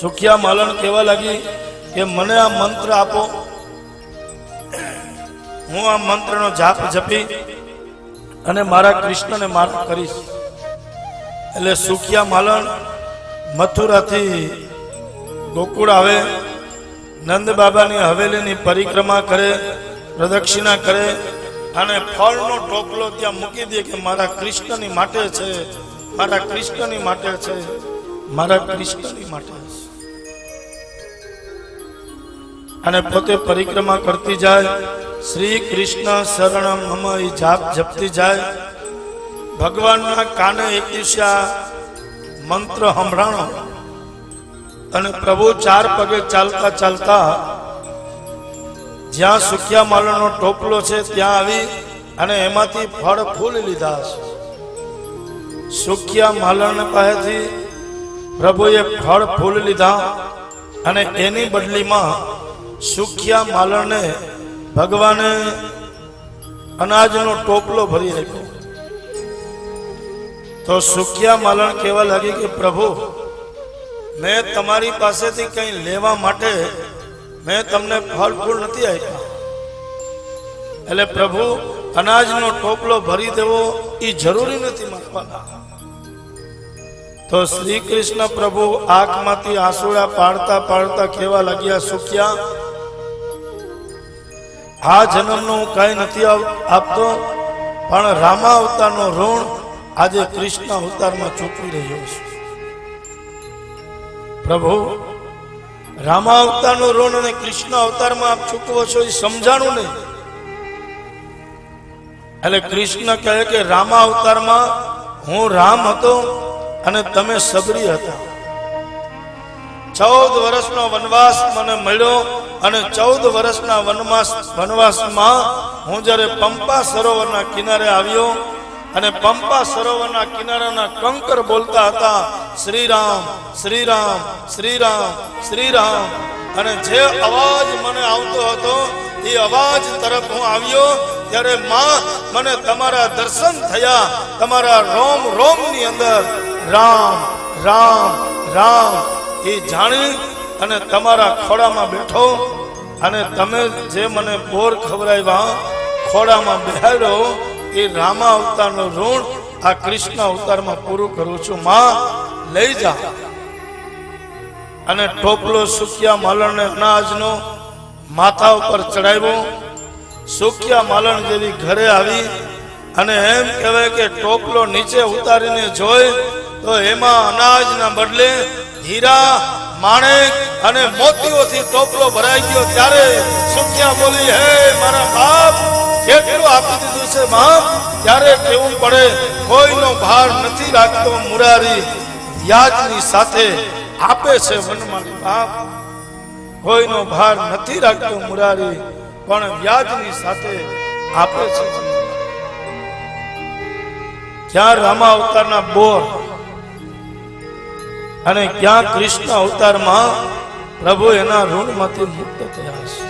સુખિયા માલણ કહેવા લાગી કે મને આ મંત્ર આપો. હું આ મંત્રનો જાપ જપી અને મારા કૃષ્ણને માર્ગ કરીશ. એટલે સુખિયા માલણ મથુરાથી ગોકુળ આવે, નંદ બાબાની હવેલીની પરિક્રમા કરે, પ્રદક્ષિણા કરે અને ફળનો ટોપલો ત્યાં મૂકી દે કે મારા કૃષ્ણની માટે છે, મારા કૃષ્ણની માટે છે, મારા કૃષ્ણની માટે છે. અને પોતે પરિક્રમા કરતી જાય. શ્રી કૃષ્ણ શરણ મમ એ જાપ જપતી જાય. ભગવાનના કાને એક દિવસે મંત્ર સંભળાણો અને પ્રભુ ચાર પગે ચાલતા ચાલતા જ્યાં સુખિયા માલનો ટોપલો છે ત્યાં આવી અને એમાંથી ફળ ફૂલ લીધા છે. સુખિયા માલણ પાસેથી પ્રભુએ ફળ ફૂલ લીધા અને એની બદલીમાં સુખિયા માલણને ભગવાને અનાજનો ટોપલો ભરી આપ્યો તો સુખિયા માલણ કહેવા લાગી કે, પ્રભુ, મેં તમારી પાસેથી કંઈ લેવા માટે મેં તમને ફળ ફૂલ નથી આપ્યા. એટલે પ્રભુ, અનાજનો ટોપલો ભરી દેવો એ જરૂરી નથી માગવાના તો શ્રી કૃષ્ણ પ્રભુ આંખમાંથી આંસુડા પાડતા પાડતા કહેવા લાગ્યા, સુખ્યા આ જન્મનો હું કઈ નથી આપતો, પણ રામા અવતારનો ઋણ આજે કૃષ્ણ અવતારમાં ચૂકવી રહ્યો છું. પ્રભુ રામા અવતારનો ઋણ અને કૃષ્ણ અવતારમાં આપ ચૂકવો છો એ સમજાણું નહીં. એટલે કૃષ્ણ કહે કે રામા અવતારમાં હું રામ હતો અને તમે સબરી હતા. ચૌદ વર્ષનો વનવાસ મને મળ્યો અને ચૌદ વર્ષના વનવાસ વનવાસમાં હું જ્યારે પંપા સરોવરના કિનારે આવ્યો અને પંપા સરોવરના કિનારાના કંકર બોલતા હતા, શ્રીરામ શ્રીરામ શ્રીરામ શ્રીરામ. અને જે અવાજ મને આવતો હતો, એ અવાજ તરફ હું આવ્યો ત્યારે માં મને તમારા દર્શન થયા, તમારા રોમ રોમની અંદર, રામ રામ રામ. એ જાણી અને તમારા ખોડામાં બેઠો અને તમે જે મને બોર ખવડાવ્યા ખોડામાં બેહાડ્યો, એ રામા અવતારનો ઋણ આ કૃષ્ણ અવતારમાં પૂરું કરું છું. માં, લઈ જા. અને ટોપલો સુખિયા માલણને અનાજનો માથા ઉપર ચડાવ્યો. સુક્યા માલણ જેવી ઘરે આવી અને એમ કહેવાય કે ટોપલો નીચે ઉતારીને જોઈ, તો એમાં અનાજના બદલે હીરા, માણેક અને મોતીઓથી ટોપલો ભરાઈ ગયો ત્યારે સુખ્યા બોલી, હે મારા બાપ કેટલું આપી દીધું છે બાપ ત્યારે કેવું પડે? કોઈનો ભાર નથી રાખતો મુરારી, વ્યાજની સાથે આપે છે વનમાં બાપ કોઈનો ભાર નથી રાખતો મુરારી, પણ વ્યાજની સાથે આપે છે. ક્યાં રામા અવતારના બોર અને ક્યાં કૃષ્ણ અવતારમાં પ્રભુ એના ઋણમાંથી મુક્ત થયા છે